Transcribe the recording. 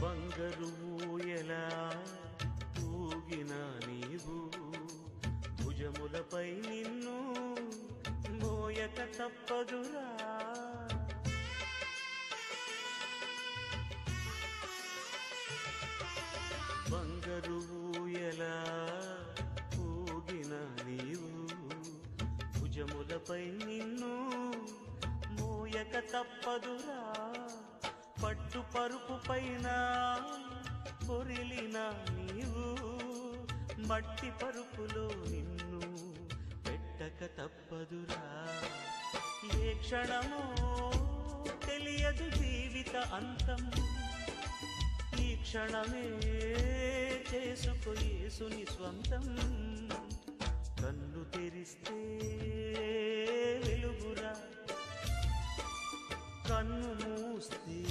బంగరు ఎలా ఊగిన నీవు? భుజములపై నిన్ను మోయక తప్పదురా. బంగరు ఎలా ఊగిన నీవు? భుజములపై నిన్ను మోయక తప్పదురా. పట్టు పరుపు పైన పొరిలిన నీవు మట్టి పరుపులో నిన్ను పెట్టక తప్పదురా. ఏ క్షణమో తెలియదు జీవిత అంతం. ఈ క్షణమే చేసుకొయేసుని స్వంతం. కన్ను తెరిస్తే వెలుగురా. కన్ను మూస్తే